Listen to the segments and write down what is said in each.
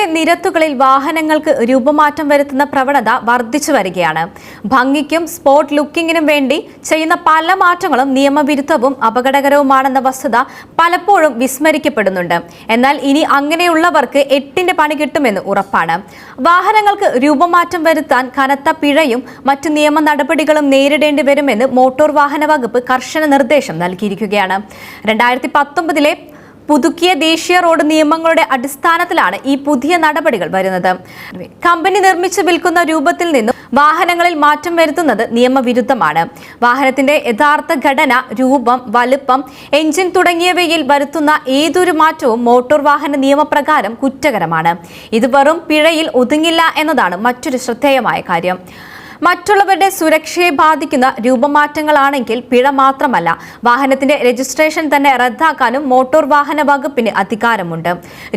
കേരളത്തിലെ നിരത്തുകളിൽ വാഹനങ്ങൾക്ക് രൂപമാറ്റം വരുത്തുന്ന പ്രവണത വർദ്ധിച്ചു വരികയാണ്. ഭംഗിക്കും സ്പോട്ട് ലുക്കിങ്ങിനും വേണ്ടി ചെയ്യുന്ന പല മാറ്റങ്ങളും നിയമവിരുദ്ധവും അപകടകരവുമാണെന്ന വസ്തുത പലപ്പോഴും വിസ്മരിക്കപ്പെടുന്നുണ്ട്. എന്നാൽ ഇനി അങ്ങനെയുള്ളവർക്ക് എട്ടിന്റെ പണി കിട്ടുമെന്ന് ഉറപ്പാണ്. വാഹനങ്ങൾക്ക് രൂപമാറ്റം വരുത്താൻ കനത്ത പിഴയും മറ്റ് നിയമ നടപടികളും നേരിടേണ്ടി വരുമെന്ന് മോട്ടോർ വാഹന വകുപ്പ് കർശന നിർദ്ദേശം നൽകിയിരിക്കുകയാണ്. രണ്ടായിരത്തി പത്തൊമ്പതിലെ പുതുക്കിയ ദേശീയ റോഡ് നിയമങ്ങളുടെ അടിസ്ഥാനത്തിലാണ് ഈ പുതിയ നടപടികൾ വരുന്നത്. കമ്പനി നിർമ്മിച്ച് വിൽക്കുന്ന രൂപത്തിൽ നിന്നും വാഹനങ്ങളിൽ മാറ്റം വരുത്തുന്നത് നിയമവിരുദ്ധമാണ്. വാഹനത്തിന്റെ യഥാർത്ഥ ഘടന രൂപം വലുപ്പം എഞ്ചിൻ തുടങ്ങിയവയിൽ വരുത്തുന്ന ഏതൊരു മാറ്റവും മോട്ടോർ വാഹന നിയമപ്രകാരം കുറ്റകരമാണ്. ഇത് വെറും പിഴയിൽ ഒതുങ്ങില്ല എന്നതാണ് മറ്റൊരു ശ്രദ്ധേയമായ കാര്യം. മറ്റുള്ളവരുടെ സുരക്ഷയെ ബാധിക്കുന്ന രൂപമാറ്റങ്ങളാണെങ്കിൽ പിഴ മാത്രമല്ല. വാഹനത്തിന്റെ രജിസ്ട്രേഷൻ തന്നെ റദ്ദാക്കാനും മോട്ടോർ വാഹന വകുപ്പിന് അധികാരമുണ്ട്.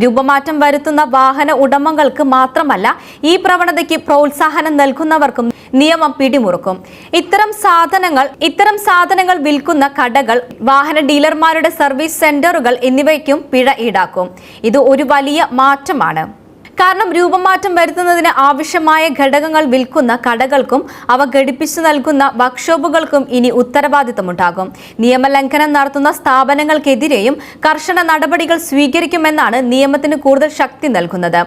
രൂപമാറ്റം വരുത്തുന്ന വാഹന ഉടമകൾക്ക് മാത്രമല്ല ഈ പ്രവണതയ്ക്ക് പ്രോത്സാഹനം നൽകുന്നവർക്കും നിയമം പിടിമുറുക്കും. ഇത്തരം സാധനങ്ങൾ ഇത്തരം സാധനങ്ങൾ വിൽക്കുന്ന കടകൾ വാഹന ഡീലർമാരുടെ സർവീസ് സെന്ററുകൾ എന്നിവയ്ക്കും പിഴ ഈടാക്കും. ഇത് ഒരു വലിയ മാറ്റമാണ്. കാരണം രൂപമാറ്റം വരുത്തുന്നതിന് ആവശ്യമായ ഘടകങ്ങൾ വിൽക്കുന്ന കടകൾക്കും അവ ഘടിപ്പിച്ചു നൽകുന്ന വർക്ക്ഷോപ്പുകൾക്കും ഇനി ഉത്തരവാദിത്തമുണ്ടാകും. നിയമലംഘനം നടത്തുന്ന സ്ഥാപനങ്ങൾക്കെതിരെയും കർശന നടപടികൾ സ്വീകരിക്കുമെന്നാണ് നിയമത്തിന് കൂടുതൽ ശക്തി നൽകുന്നത്.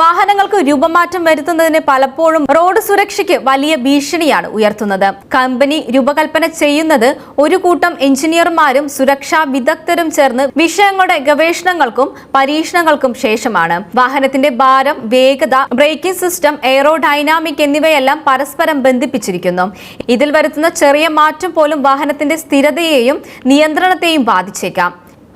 വാഹനങ്ങൾക്ക് രൂപമാറ്റം വരുത്തുന്നതിന് പലപ്പോഴും റോഡ് സുരക്ഷയ്ക്ക് വലിയ ഭീഷണിയാണ് ഉയർത്തുന്നത്. കമ്പനി രൂപകൽപ്പന ചെയ്യുന്നത് ഒരു കൂട്ടം എഞ്ചിനീയർമാരും സുരക്ഷാ വിദഗ്ധരും ചേർന്ന് വിഷയങ്ങളുടെ ഗവേഷണങ്ങൾക്കും പരീക്ഷണങ്ങൾക്കും ശേഷമാണ്. വാഹനത്തിന്റെ ഭാരം വേഗത ബ്രേക്കിംഗ് സിസ്റ്റം എയറോഡൈനാമിക് എന്നിവയെല്ലാം പരസ്പരം ബന്ധിപ്പിച്ചിരിക്കുന്നു. ഇതിൽ വരുത്തുന്ന ചെറിയ മാറ്റം പോലും വാഹനത്തിന്റെ സ്ഥിരതയെയും നിയന്ത്രണത്തെയും ബാധിച്ചേക്കാം.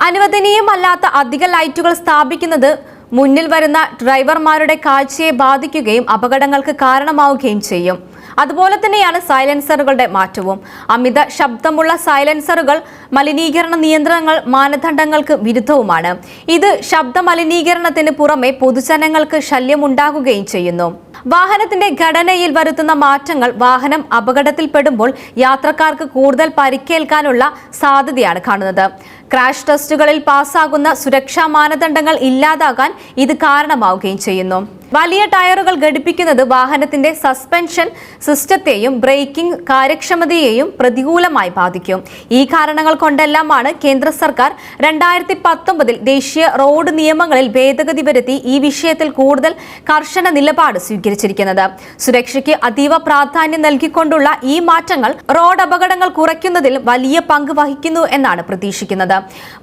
അനുവദനീയമല്ലാത്ത അധിക ലൈറ്റുകൾ സ്ഥാപിക്കുന്നത് മുന്നിൽ വരുന്ന ഡ്രൈവർമാരുടെ കാഴ്ചയെ ബാധിക്കുകയും അപകടങ്ങൾക്ക് കാരണമാവുകയും ചെയ്യും. അതുപോലെ തന്നെയാണ് സൈലൻസറുകളുടെ മാറ്റവും. അമിത ശബ്ദമുള്ള സൈലൻസറുകൾ മലിനീകരണ നിയന്ത്രണങ്ങൾ മാനദണ്ഡങ്ങൾക്ക് വിരുദ്ധവുമാണ്. ഇത് ശബ്ദ മലിനീകരണത്തിന് പുറമെ പൊതുജനങ്ങൾക്ക് ശല്യമുണ്ടാകുകയും ചെയ്യുന്നു. വാഹനത്തിന്റെ ഘടനയിൽ വരുത്തുന്ന മാറ്റങ്ങൾ വാഹനം അപകടത്തിൽപ്പെടുമ്പോൾ യാത്രക്കാർക്ക് കൂടുതൽ പരിക്കേൽക്കാനുള്ള സാധ്യതയാണ് കാണുന്നത്. ക്രാഷ് ടെസ്റ്റുകളിൽ പാസ്സാകുന്ന സുരക്ഷാ മാനദണ്ഡങ്ങൾ ഇല്ലാതാകാൻ ഇത് കാരണമാവുകയും ചെയ്യുന്നു. വലിയ ടയറുകൾ ഘടിപ്പിക്കുന്നത് വാഹനത്തിന്റെ സസ്പെൻഷൻ സിസ്റ്റത്തെയും ബ്രേക്കിംഗ് കാര്യക്ഷമതയെയും പ്രതികൂലമായി ബാധിക്കും. ഈ കാരണങ്ങൾ കൊണ്ടെല്ലാമാണ് കേന്ദ്ര സർക്കാർ രണ്ടായിരത്തി പത്തൊമ്പതിൽ ദേശീയ റോഡ് നിയമങ്ങളിൽ ഭേദഗതി വരുത്തി ഈ വിഷയത്തിൽ കൂടുതൽ കർശന നിലപാട് സ്വീകരിച്ചിരിക്കുന്നത്. സുരക്ഷയ്ക്ക് അതീവ പ്രാധാന്യം നൽകിക്കൊണ്ടുള്ള ഈ മാറ്റങ്ങൾ റോഡ് അപകടങ്ങൾ കുറയ്ക്കുന്നതിൽ വലിയ പങ്ക് വഹിക്കുന്നു എന്നാണ് പ്രതീക്ഷിക്കുന്നത്.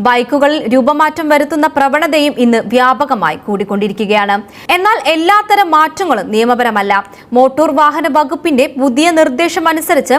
ബൈക്കുകളിൽ രൂപമാറ്റം വരുത്തുന്ന പ്രവണതയും ഇന്ന് വ്യാപകമായി കൂടിക്കൊണ്ടിരിക്കുകയാണ്. എന്നാൽ എല്ലാത്തരം മാറ്റങ്ങളും നിയമപരമല്ല. മോട്ടോർ വാഹന വകുപ്പിന്റെ പുതിയ നിർദ്ദേശം അനുസരിച്ച്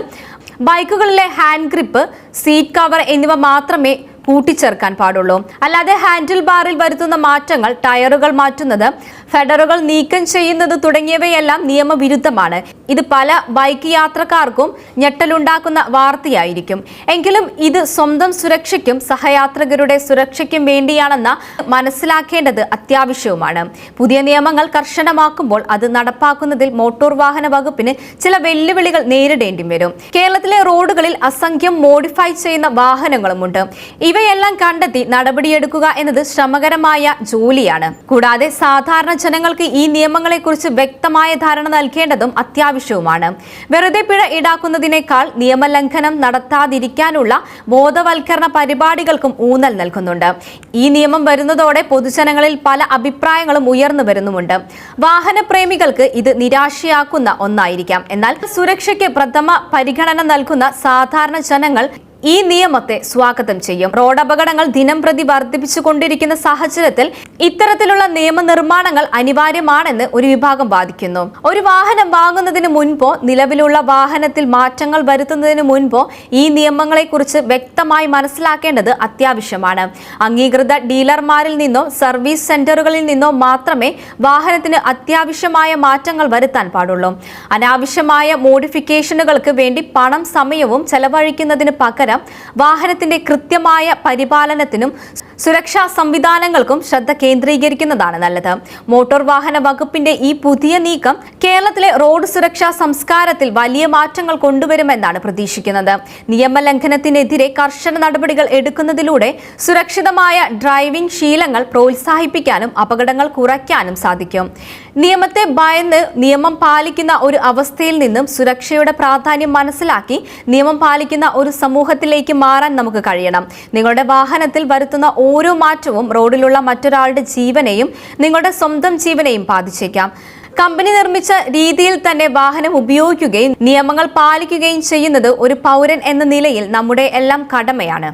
ബൈക്കുകളിലെ ഹാൻഡ് ഗ്രിപ്പ് സീറ്റ് കവർ എന്നിവ മാത്രമേ കൂട്ടിച്ചേർക്കാൻ പാടുള്ളൂ. അല്ലാതെ ഹാൻഡിൽ ബാറിൽ വരുത്തുന്ന മാറ്റങ്ങൾ ടയറുകൾ മാറ്റുന്നത് ഫെഡറുകൾ നീക്കം ചെയ്യുന്നത് തുടങ്ങിയവയെല്ലാം നിയമവിരുദ്ധമാണ്. ഇത് പല ബൈക്ക് യാത്രക്കാർക്കും ഞെട്ടലുണ്ടാക്കുന്ന വാർത്തയായിരിക്കും. എങ്കിലും ഇത് സ്വന്തം സുരക്ഷയ്ക്കും സഹയാത്രികരുടെ സുരക്ഷയ്ക്കും വേണ്ടിയാണെന്ന മനസ്സിലാക്കേണ്ടത് അത്യാവശ്യവുമാണ്. പുതിയ നിയമങ്ങൾ കർശനമാക്കുമ്പോൾ അത് നടപ്പാക്കുന്നതിൽ മോട്ടോർ വാഹന വകുപ്പിന് ചില വെല്ലുവിളികൾ നേരിടേണ്ടി വരും കേരളത്തിലെ റോഡുകളിൽ അസംഖ്യം മോഡിഫൈ ചെയ്യുന്ന വാഹനങ്ങളുമുണ്ട്. ഇവയെല്ലാം കണ്ടെത്തി നടപടിയെടുക്കുക എന്നത് ശ്രമകരമായ ജോലിയാണ്. കൂടാതെ സാധാരണ ജനങ്ങൾക്ക് ഈ നിയമങ്ങളെക്കുറിച്ച് വ്യക്തമായ ധാരണ നൽകേണ്ടതും അത്യാവശ്യവുമാണ്. വെറുതെ പിഴ ഈടാക്കുന്നതിനേക്കാൾ നിയമലംഘനം നടത്താതിരിക്കാനുള്ള ബോധവൽക്കരണ പരിപാടികൾക്കും ഊന്നൽ നൽകുന്നുണ്ട്. ഈ നിയമം വരുന്നതോടെ പൊതുജനങ്ങളിൽ പല അഭിപ്രായങ്ങളും ഉയർന്നു വരുന്നുമുണ്ട്. വാഹനപ്രേമികൾക്ക് ഇത് നിരാശയാക്കുന്ന ഒന്നായിരിക്കാം. എന്നാൽ സുരക്ഷയ്ക്ക് പ്രഥമ പരിഗണന നൽകുന്ന സാധാരണ ജനങ്ങൾ ഈ നിയമത്തെ സ്വാഗതം ചെയ്യും. റോഡ് അപകടങ്ങൾ ദിനം പ്രതി വർദ്ധിപ്പിച്ചുകൊണ്ടിരിക്കുന്ന സാഹചര്യത്തിൽ ഇത്തരത്തിലുള്ള നിയമനിർമ്മാണങ്ങൾ അനിവാര്യമാണെന്ന് ഒരു വിഭാഗം വാദിക്കുന്നു. ഒരു വാഹനം വാങ്ങുന്നതിന് മുൻപോ നിലവിലുള്ള വാഹനത്തിൽ മാറ്റങ്ങൾ വരുത്തുന്നതിന് മുൻപോ ഈ നിയമങ്ങളെക്കുറിച്ച് വ്യക്തമായി മനസ്സിലാക്കേണ്ടത് അത്യാവശ്യമാണ്. അംഗീകൃത ഡീലർമാരിൽ നിന്നോ സർവീസ് സെന്ററുകളിൽ നിന്നോ മാത്രമേ വാഹനത്തിന് അത്യാവശ്യമായ മാറ്റങ്ങൾ വരുത്താൻ പാടുള്ളൂ. അനാവശ്യമായ മോഡിഫിക്കേഷനുകൾക്ക് വേണ്ടി പണം സമയവും ചെലവഴിക്കുന്നതിന് പകരം പകരം വാഹനത്തിന്റെ കൃത്യമായ പരിപാലനത്തിനും സുരക്ഷാ സംവിധാനങ്ങൾക്കും ശ്രദ്ധ കേന്ദ്രീകരിക്കുന്നതാണ് നല്ലത്. മോട്ടോർ വാഹന വകുപ്പിന്റെ ഈ പുതിയ നീക്കം കേരളത്തിലെ റോഡ് സുരക്ഷാ സംസ്കാരത്തിൽ വലിയ മാറ്റങ്ങൾ കൊണ്ടുവരുമെന്നാണ് പ്രതീക്ഷിക്കുന്നത്. നിയമലംഘനത്തിനെതിരെ കർശന നടപടികൾ എടുക്കുന്നതിലൂടെ സുരക്ഷിതമായ ഡ്രൈവിംഗ് ശീലങ്ങൾ പ്രോത്സാഹിപ്പിക്കാനും അപകടങ്ങൾ കുറയ്ക്കാനും സാധിക്കും. നിയമത്തെ ഭയന്ന് നിയമം പാലിക്കുന്ന ഒരു അവസ്ഥയിൽ നിന്നും സുരക്ഷയുടെ പ്രാധാന്യം മനസ്സിലാക്കി നിയമം പാലിക്കുന്ന ഒരു സമൂഹത്തിലേക്ക് മാറാൻ നമുക്ക് കഴിയണം. നിങ്ങളുടെ വാഹനത്തിൽ വരുത്തുന്ന ഓരോ മാറ്റവും റോഡിലുള്ള മറ്റൊരാളുടെ ജീവനെയും നിങ്ങളുടെ സ്വന്തം ജീവനെയും ബാധിച്ചേക്കാം. കമ്പനി നിർമ്മിച്ച രീതിയിൽ തന്നെ വാഹനം ഉപയോഗിക്കുകയും നിയമങ്ങൾ പാലിക്കുകയും ചെയ്യുന്നത് ഒരു പൗരൻ എന്ന നിലയിൽ നമ്മുടെ എല്ലാം കടമയാണ്.